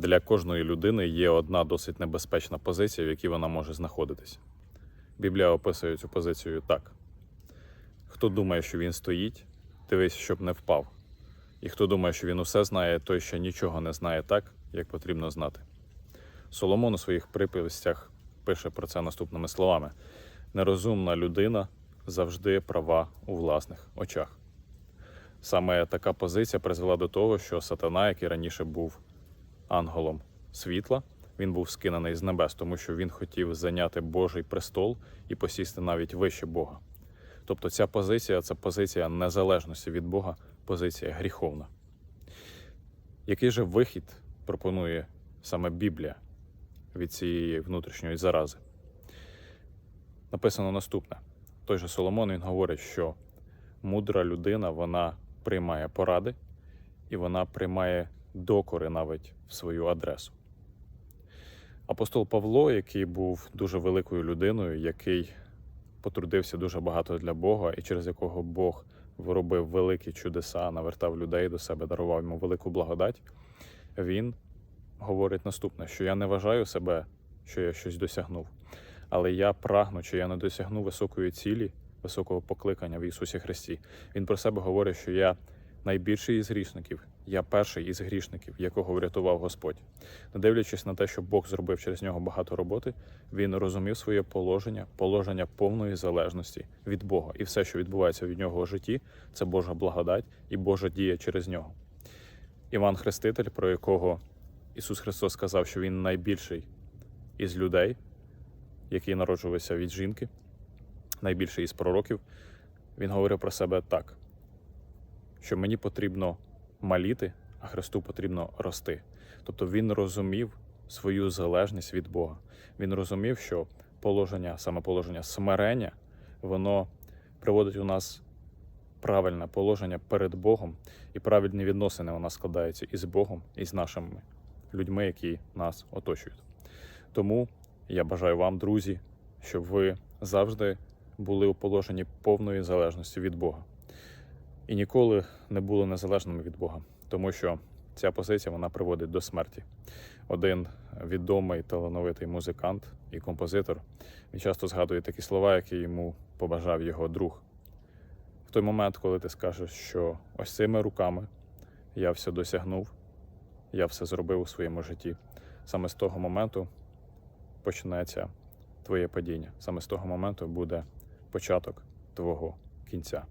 для кожної людини є одна досить небезпечна позиція, в якій вона може знаходитись. Біблія описує цю позицію так: хто думає, що він стоїть, дивись, щоб не впав. І хто думає, що він усе знає, той ще нічого не знає так, як потрібно знати. Соломон у своїх приповістях пише про це наступними словами: нерозумна людина завжди права у власних очах. Саме така позиція призвела до того, що сатана, який раніше був ангелом світла, він був скинений з небес, тому що він хотів зайняти Божий престол і посісти навіть вище Бога. Тобто ця позиція це позиція незалежності від Бога, позиція гріховна. Який же вихід пропонує саме Біблія від цієї внутрішньої зарази? Написано наступне: той же Соломон він говорить, що мудра людина вона приймає поради і вона приймає докори навіть в свою адресу. Апостол Павло, який був дуже великою людиною, який потрудився дуже багато для Бога, і через якого Бог виробив великі чудеса, навертав людей до себе, дарував йому велику благодать, він говорить наступне: що я не вважаю себе, що я щось досягнув, але я прагну, чи я не досягну високої цілі, високого покликання в Ісусі Христі. Він про себе говорить, що я найбільший із грішників, я перший із грішників, якого врятував Господь. Не дивлячись на те, що Бог зробив через нього багато роботи, він розумів своє положення, положення повної залежності від Бога. І все, що відбувається від нього у житті, це Божа благодать і Божа дія через нього. Іван Хреститель, про якого Ісус Христос сказав, що Він найбільший із людей, який народжувався від жінки, найбільший із пророків, він говорив про себе так, що мені потрібно маліти, а Христу потрібно рости. Тобто він розумів свою залежність від Бога. Він розумів, що положення, саме положення смирення, воно приводить у нас правильне положення перед Богом, і правильні відносини у нас складаються із Богом, і з нашими людьми, які нас оточують. Тому я бажаю вам, друзі, щоб ви завжди були у положенні повної залежності від Бога і ніколи не були незалежними від Бога, тому що ця позиція вона приводить до смерті. Один відомий талановитий музикант і композитор він часто згадує такі слова, які йому побажав його друг. В той момент, коли ти скажеш, що ось цими руками я все досягнув, я все зробив у своєму житті, саме з того моменту починається твоє падіння. Саме з того моменту буде початок твого кінця.